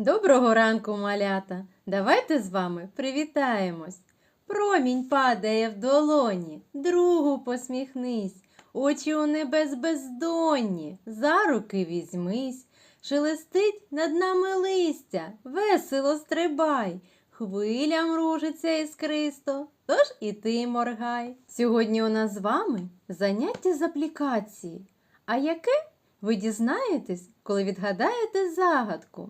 Доброго ранку, малята! Давайте з вами привітаємось. Промінь падає в долоні, другу посміхнись, очі у небес бездонні, за руки візьмись, шелестить над нами листя, весело стрибай, хвилям ружиться іскристо, тож і ти моргай. Сьогодні у нас з вами заняття з аплікації. А яке ви дізнаєтесь, коли відгадаєте загадку?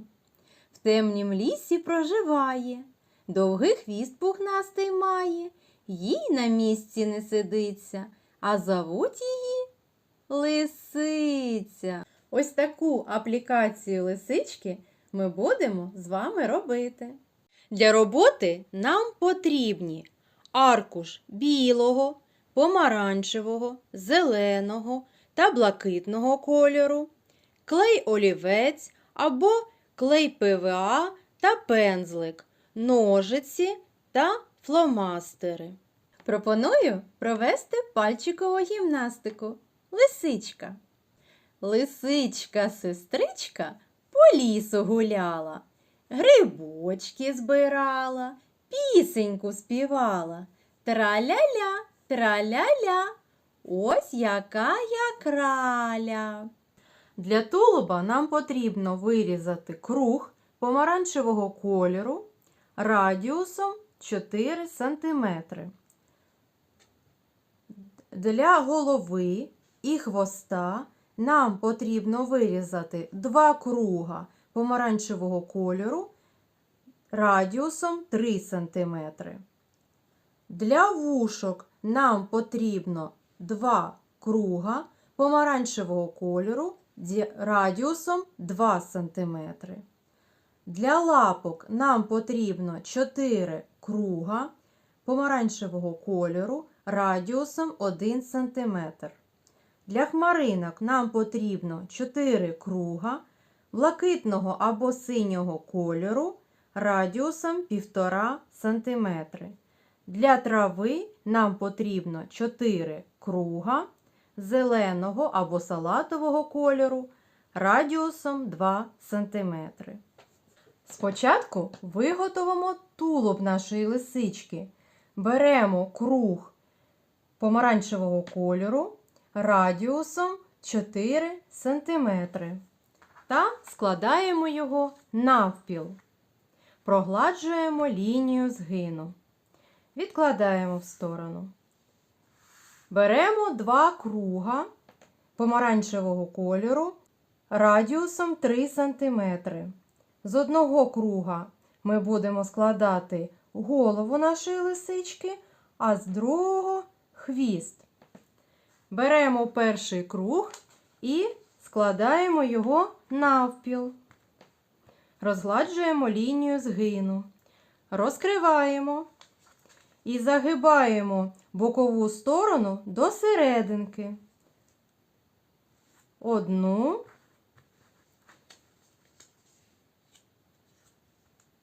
В темнім лісі проживає, довгий хвіст пухнастий має, їй на місці не сидиться, а зовуть її лисиця. Ось таку аплікацію лисички ми будемо з вами робити. Для роботи нам потрібні аркуш білого, помаранчевого, зеленого та блакитного кольору, клей олівець або клей ПВА та пензлик, ножиці та фломастери. Пропоную провести пальчикову гімнастику. Лисичка. Лисичка-сестричка по лісу гуляла, грибочки збирала, пісеньку співала. Траля-ля, траля-ля, ось яка я краля. Для тулуба нам потрібно вирізати круг помаранчевого кольору радіусом 4 см. Для голови і хвоста нам потрібно вирізати два круга помаранчевого кольору радіусом 3 см. Для вушок нам потрібно два круга помаранчевого кольору радіусом 2 см. Для лапок нам потрібно 4 круга помаранчевого кольору радіусом 1 см. Для хмаринок нам потрібно 4 круга блакитного або синього кольору радіусом 1,5 см. Для трави нам потрібно 4 круга зеленого або салатового кольору радіусом 2 см. Спочатку виготовимо тулуб нашої лисички. Беремо круг помаранчевого кольору радіусом 4 см та складаємо його навпіл. Прогладжуємо лінію згину. Відкладаємо в сторону. Беремо два круга помаранчевого кольору радіусом 3 см. З одного круга ми будемо складати голову нашої лисички, а з другого хвіст. Беремо перший круг і складаємо його навпіл. Розгладжуємо лінію згину. Розкриваємо і загибаємо бокову сторону до серединки. Одну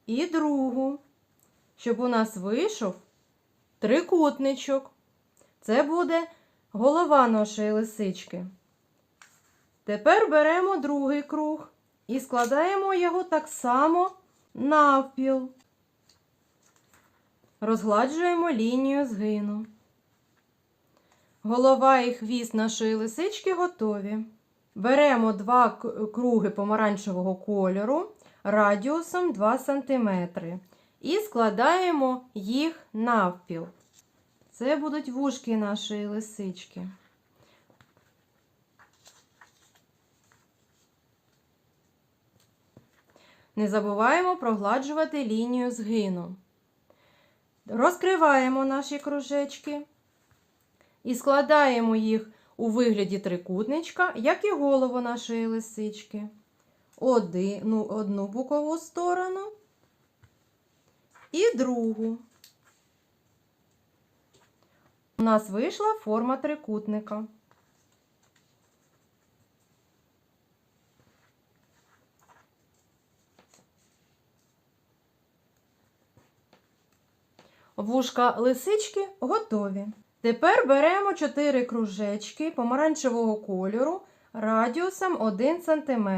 і другу, щоб у нас вийшов трикутничок. Це буде голова нашої лисички. Тепер беремо другий круг і складаємо його так само навпіл. Розгладжуємо лінію згину. Голова і хвіст нашої лисички готові. Беремо два круги помаранчевого кольору радіусом 2 см і складаємо їх навпіл. Це будуть вушки нашої лисички. Не забуваємо прогладжувати лінію згину. Розкриваємо наші кружечки і складаємо їх у вигляді трикутничка, як і голову нашої лисички. Одну, одну бокову сторону і другу. У нас вийшла форма трикутника. Вушка лисички готові. Тепер беремо 4 кружечки помаранчевого кольору радіусом 1 см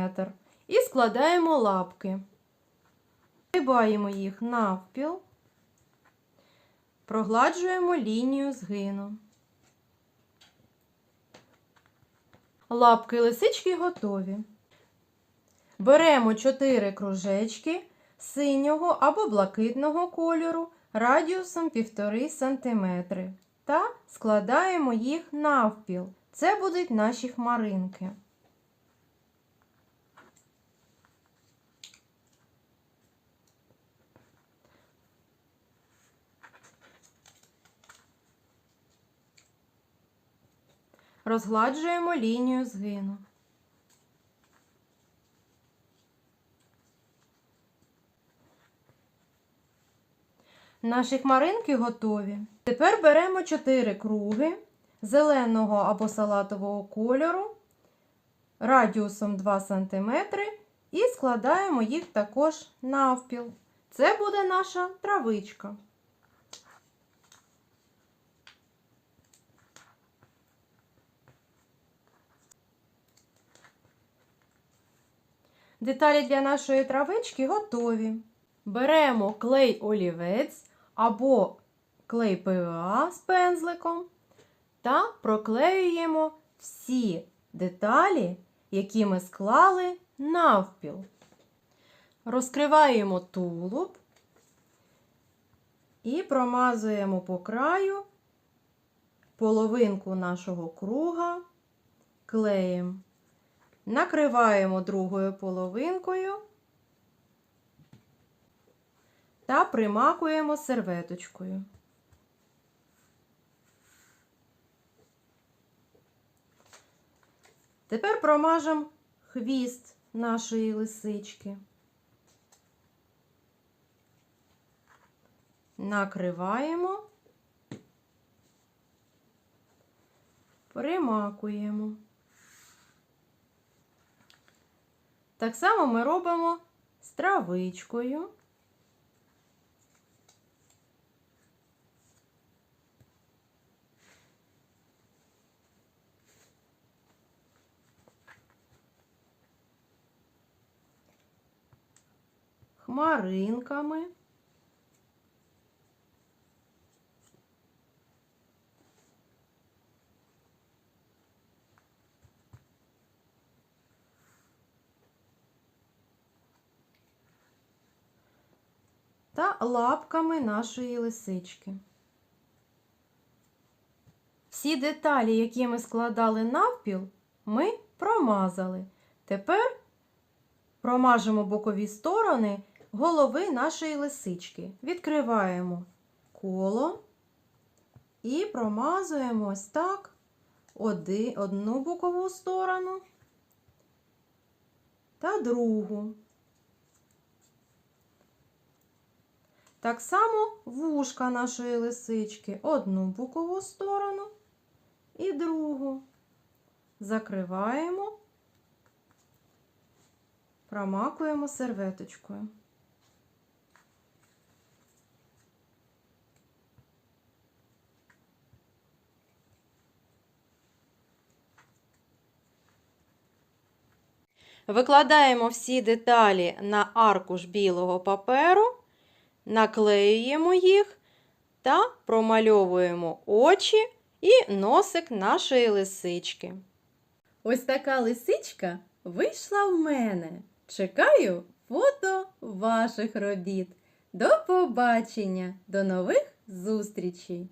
і складаємо лапки. Згибаємо їх навпіл, прогладжуємо лінію згину. Лапки лисички готові. Беремо 4 кружечки синього або блакитного кольору радіусом 1,5 см та складаємо їх навпіл. Це будуть наші хмаринки. Розгладжуємо лінію згину. Наші хмаринки готові. Тепер беремо 4 круги зеленого або салатового кольору радіусом 2 см і складаємо їх також навпіл. Це буде наша травичка. Деталі для нашої травички готові. Беремо клей олівець або клей ПВА з пензликом та проклеюємо всі деталі, які ми склали навпіл. Розкриваємо тулуб і промазуємо по краю половинку нашого круга клеєм. Накриваємо другою половинкою та примакуємо серветочкою. Тепер промажемо хвіст нашої лисички. Накриваємо, примакуємо. Так само ми робимо з травичкою. Хмаринками. та лапками нашої лисички. Всі деталі, які ми складали навпіл, ми промазали. Тепер промажемо бокові сторони голови нашої лисички. Відкриваємо коло і промазуємо ось так одну бокову сторону та другу. Так само вушка нашої лисички одну бокову сторону і другу. Закриваємо, промакуємо серветочкою. Викладаємо всі деталі на аркуш білого паперу наклеюємо їх та промальовуємо очі і носик нашої лисички. Ось така лисичка вийшла в мене. Чекаю фото ваших робіт. До побачення, до нових зустрічей!